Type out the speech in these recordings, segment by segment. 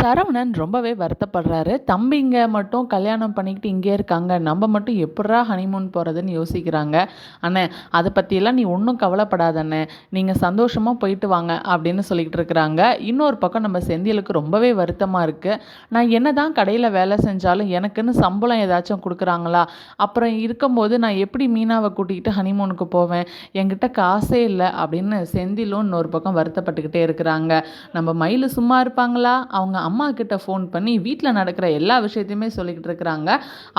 சரவணன் ரொம்பவே வருத்தப்படுறாரு. தம்பிங்க மட்டும் கல்யாணம் பண்ணிக்கிட்டு இங்கே இருக்காங்க. நம்ம மட்டும் எப்படா ஹனிமூன் போகிறதுன்னு யோசிக்கிறாங்க. அண்ணே அதை பற்றியெல்லாம் நீ ஒன்றும் கவலைப்படாதண்ணே நீங்கள் சந்தோஷமாக போயிட்டு வாங்க அப்படின்னு சொல்லிக்கிட்டு இருக்கிறாங்க. இன்னொரு பக்கம் நம்ம செந்திலுக்கு ரொம்பவே வருத்தமாக இருக்குது நான் என்ன தான் கடையில் வேலை செஞ்சாலும் எனக்குன்னு சம்பளம் ஏதாச்சும் கொடுக்குறாங்களா? அப்புறம் இருக்கும்போது நான் எப்படி மீனாவை கூட்டிக்கிட்டு ஹனிமூனுக்கு போவேன்? என்கிட்ட காசே இல்லை அப்படின்னு செந்திலும் இன்னொரு பக்கம் வருத்தப்பட்டுக்கிட்டே இருக்கிறாங்க. நம்ம மயில் சும்மா இருப்பாங்களா? அவங்க அம்மா கிட்ட ஃபோன் பண்ணி வீட்டில் நடக்கிற எல்லா விஷயத்தையுமே சொல்லிக்கிட்டு இருக்கிறாங்க.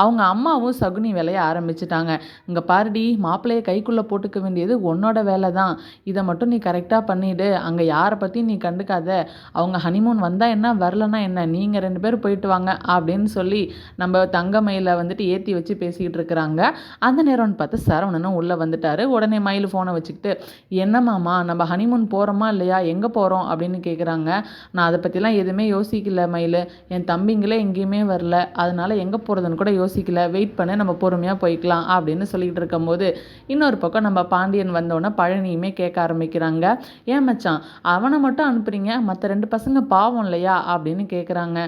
அவங்க அம்மாவும் சகுனி வேலையை ஆரம்பிச்சிட்டாங்க. இங்கே பாருடி மாப்பிள்ளையை கைக்குள்ளே போட்டுக்க வேண்டியது உன்னோட வேலை தான் இதை மட்டும் நீ கரெக்டாக பண்ணிவிடு அங்கே யாரை பற்றியும் நீ கண்டுக்காத. அவங்க ஹனிமூன் வந்தால் என்ன வரலன்னா என்ன? நீங்கள் ரெண்டு பேரும் போயிட்டு வாங்க அப்படின்னு சொல்லி நம்ம தங்கமயில வந்துட்டு ஏற்றி வச்சு பேசிக்கிட்டு இருக்கிறாங்க. அந்த நேரம்னு பார்த்து சரவணனும் உள்ளே வந்துட்டார். உடனே மயில் ஃபோனை வச்சுக்கிட்டு என்னம்மாமா நம்ம ஹனிமூன் போகிறோமா இல்லையா? எங்கே போகிறோம் அப்படின்னு கேட்குறாங்க நான் அதை பற்றிலாம் எதுவுமே யோசிக்கல மயில். என் தம்பிங்களே எங்கேயுமே வரல. அதனால் எங்கே போகிறதுன்னு கூட யோசிக்கல. வெயிட் பண்ண நம்ம பொறுமையாக போய்க்கலாம் அப்படின்னு சொல்லிக்கிட்டு இருக்கும்போது இன்னொரு பக்கம் நம்ம பாண்டியன் வந்தோடனே பழனியுமே கேட்க ஆரம்பிக்கிறாங்க. ஏன் மச்சான் அவனை மட்டும் அனுப்புறீங்க? மற்ற ரெண்டு பசங்க பாவம் இல்லையா? அப்படின்னு கேட்குறாங்க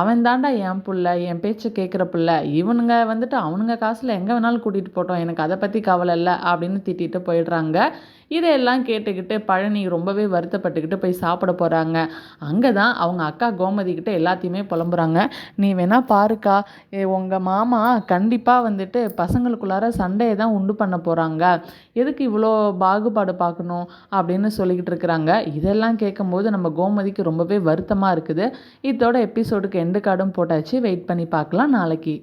அவன் தாண்டா என் புள்ள என் பேச்சை கேட்குற புள்ள. இவனுங்க வந்துட்டு அவனுங்க காசில் எங்கே வேணாலும் கூட்டிகிட்டு போட்டோம். எனக்கு அதை பற்றி கவலை இல்லை அப்படின்னு திட்டிட்டு போயிடுறாங்க. இதையெல்லாம் கேட்டுக்கிட்டு பழனி ரொம்பவே வருத்தப்பட்டுக்கிட்டு போய் சாப்பிட போகிறாங்க அங்கே தான் அவங்க அக்கா கோமதி கிட்ட எல்லாத்தையுமே புலம்புறாங்க. நீ வேணால் பாருக்கா உங்கள் மாமா கண்டிப்பாக வந்துட்டு பசங்களுக்குள்ளார சண்டையை தான் உண்டு பண்ண போகிறாங்க எதுக்கு இவ்வளோ பாகுபாடு பார்க்கணும் அப்படின்னு சொல்லிக்கிட்டு இருக்கிறாங்க. இதெல்லாம் கேட்கும்போது நம்ம கோமதிக்கு ரொம்பவே வருத்தமாக இருக்குது. இதோட எபிசோடுக்கு எண்டு கார்டும் போட்டாச்சு. வெயிட் பண்ணி பார்க்கலாம் நாளைக்கு.